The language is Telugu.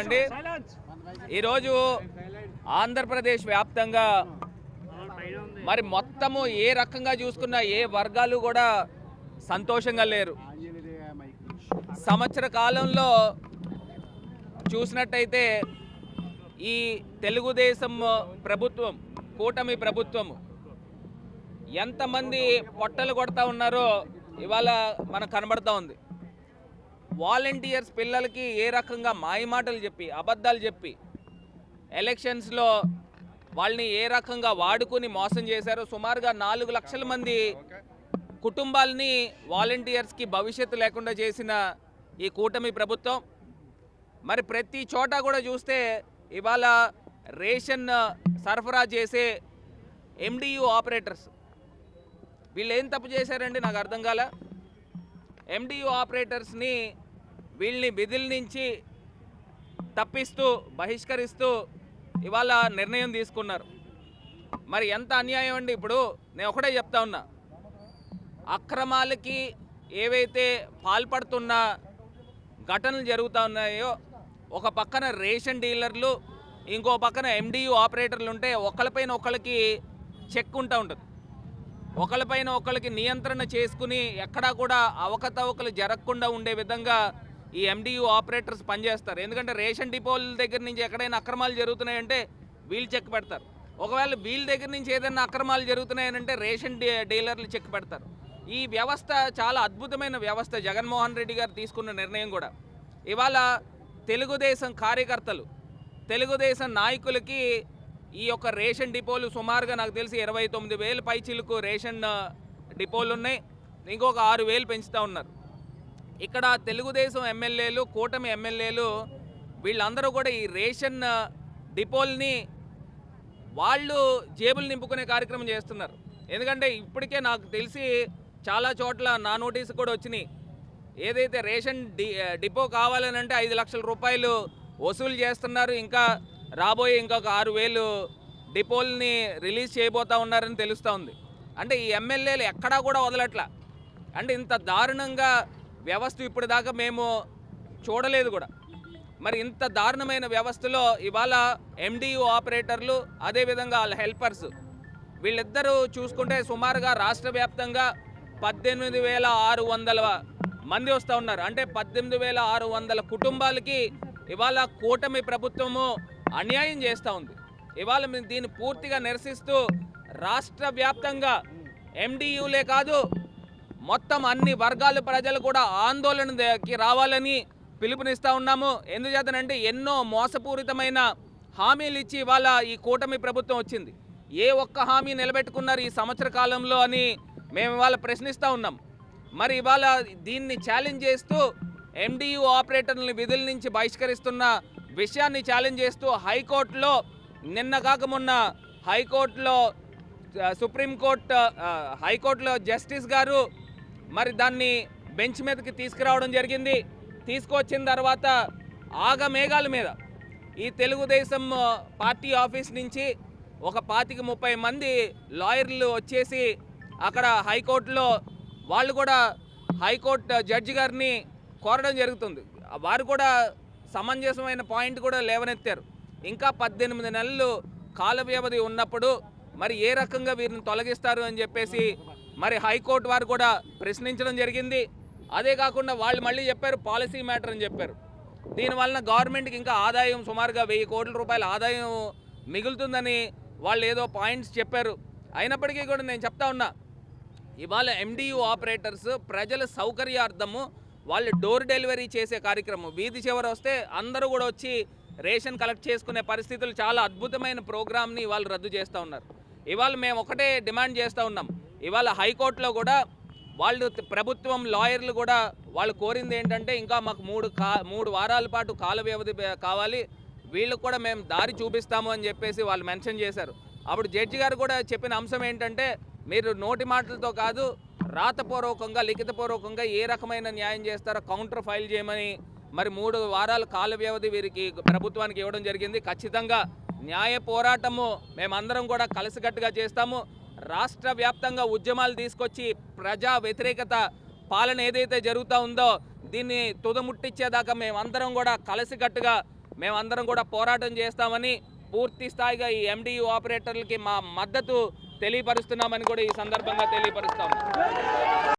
అండి ఈరోజు ఆంధ్రప్రదేశ్ వ్యాప్తంగా మరి మొత్తము ఏ రకంగా చూసుకున్నా ఏ వర్గాలు కూడా సంతోషంగా లేరు. సంవత్సర కాలంలో చూసినట్టయితే ఈ తెలుగుదేశం ప్రభుత్వం కూటమి ప్రభుత్వం ఎంతమంది పొట్టలు కొడతా ఉన్నారో ఇవాళ మనకు కనబడతా ఉంది. వాలంటీర్స్ పిల్లలకి ఏ రకంగా మాయమాటలు చెప్పి అబద్ధాలు చెప్పి ఎలక్షన్స్లో వాళ్ళని ఏ రకంగా వాడుకుని మోసం చేశారో సుమారుగా నాలుగు లక్షల మంది కుటుంబాలని వాలంటీర్స్కి భవిష్యత్తు లేకుండా చేసిన ఈ కూటమి ప్రభుత్వం. మరి ప్రతి చోట కూడా చూస్తే ఇవాళ రేషన్ సరఫరా చేసే ఎండియు ఆపరేటర్స్. వీళ్ళు ఏం తప్పు చేశారండి? నాకు అర్థం కాల. ఎండియు ఆపరేటర్స్ని వీళ్ళని విధుల నుంచి తప్పిస్తూ బహిష్కరిస్తూ ఇవాళ నిర్ణయం తీసుకున్నారు. మరి ఎంత అన్యాయం అండి ఇప్పుడు? నేను ఒకటే చెప్తా ఉన్నా. అక్రమాలకి ఏవైతే పాల్పడుతున్న ఘటనలు జరుగుతూ ఉన్నాయో ఒక పక్కన రేషన్ డీలర్లు ఇంకో పక్కన ఎండియు ఆపరేటర్లు ఉంటే ఒకళ్ళపైన ఒకళ్ళకి చెక్ ఉంటా ఉంటుంది. ఒకళ్ళపైన ఒకళ్ళకి నియంత్రణ చేసుకుని ఎక్కడా కూడా అవకతవకలు జరగకుండా ఉండే విధంగా ఈ ఎండియు ఆపరేటర్స్ పనిచేస్తారు. ఎందుకంటే రేషన్ డిపోల దగ్గర నుంచి ఎక్కడైనా అక్రమాలు జరుగుతున్నాయంటే వీళ్ళు చెక్ పెడతారు. ఒకవేళ వీళ్ళ దగ్గర నుంచి ఏదైనా అక్రమాలు జరుగుతున్నాయనంటే రేషన్ డీ డీలర్లు చెక్ పెడతారు. ఈ వ్యవస్థ చాలా అద్భుతమైన వ్యవస్థ. జగన్మోహన్ రెడ్డి గారు తీసుకున్న నిర్ణయం కూడా. ఇవాళ తెలుగుదేశం కార్యకర్తలు తెలుగుదేశం నాయకులకి ఈ యొక్క రేషన్ డిపోలు సుమారుగా నాకు తెలిసి ఇరవై తొమ్మిది వేలు పైచిలకు రేషన్ డిపోలు ఉన్నాయి ఇంకొక ఆరు వేలు పెంచుతూ ఉన్నారు. ఇక్కడ తెలుగుదేశం ఎమ్మెల్యేలు కూటమి ఎమ్మెల్యేలు వీళ్ళందరూ కూడా ఈ రేషన్ డిపోల్ని వాళ్ళు జేబులు నింపుకునే కార్యక్రమం చేస్తున్నారు. ఎందుకంటే ఇప్పటికే నాకు తెలిసి చాలా చోట్ల నా నోటీసు కూడా వచ్చినాయి. ఏదైతే రేషన్ డి డిపో కావాలని అంటే ఐదు లక్షల రూపాయలు వసూలు చేస్తున్నారు. ఇంకా రాబోయే ఇంకొక ఆరు వేలు డిపోల్ని రిలీజ్ చేయబోతా ఉన్నారని తెలుస్తూ ఉంది. అంటే ఈ ఎమ్మెల్యేలు ఎక్కడా కూడా వదలట్లా. అంటే ఇంత దారుణంగా వ్యవస్థ ఇప్పటిదాకా మేము చూడలేదు కూడా. మరి ఇంత దారుణమైన వ్యవస్థలో ఇవాళ ఎండియు ఆపరేటర్లు అదేవిధంగా వాళ్ళ హెల్పర్స్ వీళ్ళిద్దరూ చూసుకుంటే సుమారుగా రాష్ట్ర వ్యాప్తంగా పద్దెనిమిది వేల ఆరు వందల మంది వస్తూ ఉన్నారు. అంటే పద్దెనిమిది వేల ఆరు వందల కుటుంబాలకి ఇవాళ కూటమి ప్రభుత్వము అన్యాయం చేస్తూ ఉంది. ఇవాళ మేము దీన్ని పూర్తిగా నిరసిస్తూ రాష్ట్ర వ్యాప్తంగా ఎండియులే కాదు మొత్తం అన్ని వర్గాల ప్రజలు కూడా ఆందోళనకి రావాలని పిలుపునిస్తూ ఉన్నాము. ఎందుచేతనంటే ఎన్నో మోసపూరితమైన హామీలు ఇచ్చి ఇవాళ ఈ కూటమి ప్రభుత్వం వచ్చింది. ఏ ఒక్క హామీ నిలబెట్టుకున్నారు ఈ సంవత్సర కాలంలో అని మేము ఇవాళ ప్రశ్నిస్తూ ఉన్నాం. మరి ఇవాళ దీన్ని ఛాలెంజ్ చేస్తూ ఎండియు ఆపరేటర్లని విధుల నుంచి బహిష్కరిస్తున్న విషయాన్ని ఛాలెంజ్ చేస్తూ హైకోర్టులో నిన్న కాక మొన్న హైకోర్టులో సుప్రీంకోర్టు హైకోర్టులో జస్టిస్ గారు మరి దాన్ని బెంచ్ మీదకి తీసుకురావడం జరిగింది. తీసుకొచ్చిన తర్వాత ఆగమేఘాల మీద ఈ తెలుగుదేశం పార్టీ ఆఫీస్ నుంచి ఒక పాతిక ముప్పై మంది లాయర్లు వచ్చేసి అక్కడ హైకోర్టులో వాళ్ళు కూడా హైకోర్టు జడ్జి గారిని కోరడం జరుగుతుంది. వారు కూడా సమంజసమైన పాయింట్ కూడా లేవనెత్తారు. ఇంకా పద్దెనిమిది నెలలు కాల వ్యవధి ఉన్నప్పుడు మరి ఏ రకంగా వీరిని తొలగిస్తారు అని చెప్పేసి మరి హైకోర్టు వారు కూడా ప్రశ్నించడం జరిగింది. అదే కాకుండా వాళ్ళు మళ్ళీ చెప్పారు పాలసీ మ్యాటర్ అని చెప్పారు. దీనివలన గవర్నమెంట్కి ఇంకా ఆదాయం సుమారుగా వెయ్యి కోట్ల రూపాయల ఆదాయం మిగులుతుందని వాళ్ళు ఏదో పాయింట్స్ చెప్పారు. అయినప్పటికీ కూడా నేను చెప్తా ఉన్నా ఇవాళ ఎండియు ఆపరేటర్స్ ప్రజల సౌకర్యార్థము వాళ్ళు డోర్ డెలివరీ చేసే కార్యక్రమం. వీధి చివర వస్తే అందరూ కూడా వచ్చి రేషన్ కలెక్ట్ చేసుకునే పరిస్థితులు చాలా అద్భుతమైన ప్రోగ్రామ్ని వాళ్ళు రద్దు చేస్తూ ఉన్నారు. ఇవాళ మేము ఒకటే డిమాండ్ చేస్తూ ఉన్నాం ఇవాళ హైకోర్టులో కూడా వాళ్ళు ప్రభుత్వం లాయర్లు కూడా వాళ్ళు కోరింది ఏంటంటే ఇంకా మాకు మూడు కా మూడు వారాల పాటు కాల వ్యవధి కావాలి. వీళ్ళకు కూడా మేము దారి చూపిస్తాము అని చెప్పేసి వాళ్ళు మెన్షన్ చేశారు. అప్పుడు జడ్జి గారు కూడా చెప్పిన అంశం ఏంటంటే మీరు నోటి మాటలతో కాదు రాతపూర్వకంగా లిఖితపూర్వకంగా ఏ రకమైన న్యాయం చేస్తారో కౌంటర్ ఫైల్ చేయమని మరి మూడు వారాల కాల వ్యవధి వీరికి ప్రభుత్వానికి ఇవ్వడం జరిగింది. ఖచ్చితంగా న్యాయ పోరాటము మేమందరం కూడా కలిసికట్టుగా చేస్తాము. రాష్ట్ర వ్యాప్తంగా ఉద్యమాలు తీసుకొచ్చి ప్రజా వ్యతిరేకత పాలన ఏదైతే జరుగుతూ ఉందో దీన్ని తుదముట్టించేదాకా మేమందరం కూడా కలిసికట్టుగా మేమందరం కూడా పోరాటం చేస్తామని పూర్తి స్థాయిగా ఈ ఎండియు ఆపరేటర్లకి మా మద్దతు తెలియపరుస్తున్నామని కూడా ఈ సందర్భంగా తెలియపరుస్తాము.